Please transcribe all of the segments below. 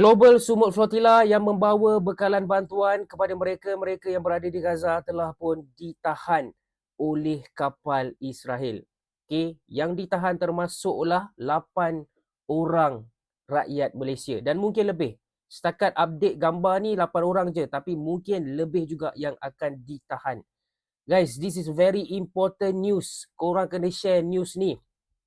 Global Sumut Flotilla yang membawa bekalan bantuan kepada mereka-mereka yang berada di Gaza telah pun ditahan oleh kapal Israel. Okey, yang ditahan termasuklah 8 orang rakyat Malaysia dan mungkin lebih. Setakat update gambar ni 8 orang je tapi mungkin lebih juga yang akan ditahan. Guys, this is very important news. Korang kena share news ni.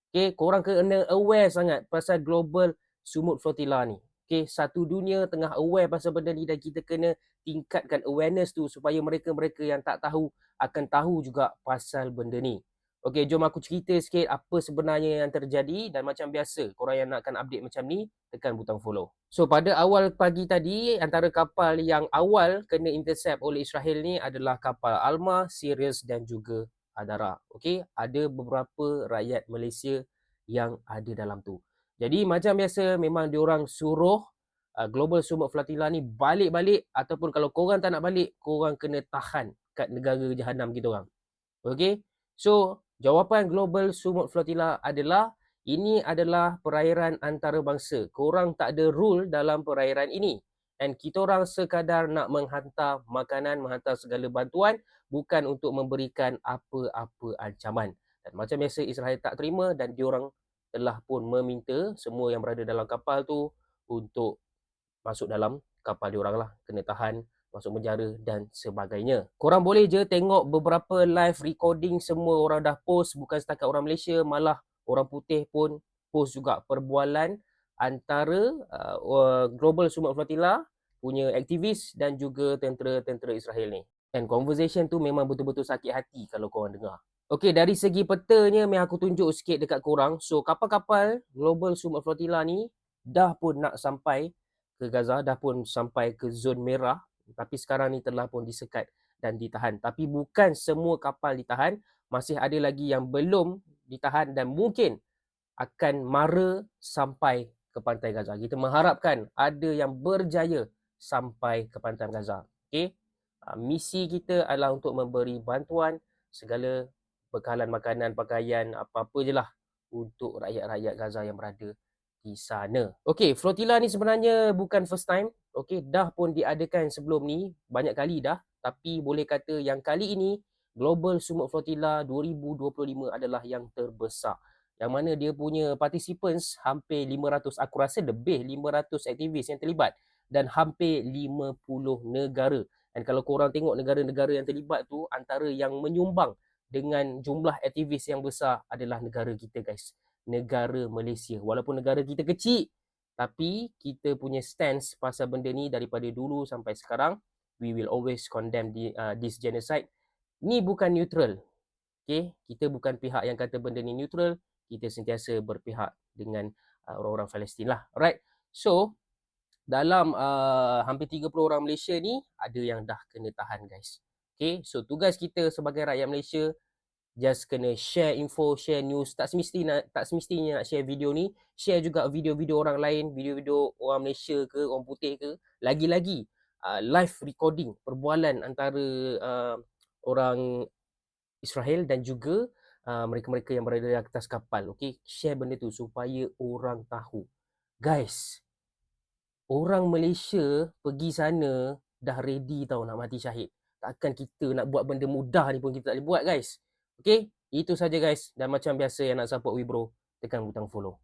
Okay, korang kena aware sangat pasal global sumut flotilla ni. Okay, satu dunia tengah aware pasal benda ni dan kita kena tingkatkan awareness tu supaya mereka-mereka yang tak tahu akan tahu juga pasal benda ni. Okay, jom aku cerita sikit apa sebenarnya yang terjadi dan macam biasa, korang yang nakkan update macam ni, tekan butang follow. So, pada awal pagi tadi, antara kapal yang awal kena intercept oleh Israel ni adalah kapal Alma, Sirius dan juga Adara. Okay, ada beberapa rakyat Malaysia yang ada dalam tu. Jadi macam biasa memang diorang suruh uh, Global Sumut Flotilla ni balik-balik ataupun kalau korang tak nak balik, korang kena tahan kat negara jahanam kita orang. Okay. So jawapan Global Sumut Flotilla adalah ini adalah perairan antarabangsa. Korang tak ada rule dalam perairan ini. And kita orang sekadar nak menghantar makanan, menghantar segala bantuan bukan untuk memberikan apa-apa ancaman. Dan macam biasa Israel tak terima dan diorang telah pun meminta semua yang berada dalam kapal tu untuk masuk dalam kapal diorang lah. Kena tahan, masuk penjara dan sebagainya. Korang boleh je tengok beberapa live recording semua orang dah post. Bukan setakat orang Malaysia, malah orang putih pun post juga perbualan antara uh, Global Sumat Flotilla punya aktivis dan juga tentera-tentera Israel ni. And conversation tu memang betul-betul sakit hati kalau korang dengar. Okey, dari segi petanya yang aku tunjuk sikit dekat korang. So, kapal-kapal Global Sumat Flotilla ni dah pun nak sampai ke Gaza, dah pun sampai ke zon merah. Tapi sekarang ni telah pun disekat dan ditahan. Tapi bukan semua kapal ditahan. Masih ada lagi yang belum ditahan dan mungkin akan mara sampai ke pantai Gaza. Kita mengharapkan ada yang berjaya sampai ke pantai Gaza. Okey. Ah, misi kita adalah untuk memberi bantuan segala bekalan makanan, pakaian, apa-apa je lah untuk rakyat-rakyat Gaza yang berada di sana. Okey, flotilla ni sebenarnya bukan first time. Okey, dah pun diadakan sebelum ni, banyak kali dah. Tapi boleh kata yang kali ini, Global Sumut Flotilla 2025 adalah yang terbesar. Yang mana dia punya participants hampir 500, aku rasa lebih 500 aktivis yang terlibat. Dan hampir 50 negara. Dan kalau korang tengok negara-negara yang terlibat tu, antara yang menyumbang dengan jumlah aktivis yang besar adalah negara kita guys. Negara Malaysia. Walaupun negara kita kecil tapi kita punya stance pasal benda ni daripada dulu sampai sekarang we will always condemn the, uh, this genocide. Ni bukan neutral. Okay? Kita bukan pihak yang kata benda ni neutral. Kita sentiasa berpihak dengan uh, orang-orang Palestin lah. Alright. So, dalam uh, hampir 30 orang Malaysia ni, ada yang dah kena tahan guys. Okay, so tugas kita sebagai rakyat Malaysia just kena share info, share news. Tak semestinya tak semestinya nak share video ni, share juga video-video orang lain, video-video orang Malaysia ke, orang putih ke. Lagi-lagi uh, live recording perbualan antara uh, orang Israel dan juga uh, mereka-mereka yang berada di atas kapal. Okay, share benda tu supaya orang tahu. Guys, orang Malaysia pergi sana dah ready tau nak mati syahid takkan kita nak buat benda mudah ni pun kita tak boleh buat guys. Okay, itu saja guys. Dan macam biasa yang nak support Wibro, tekan butang follow.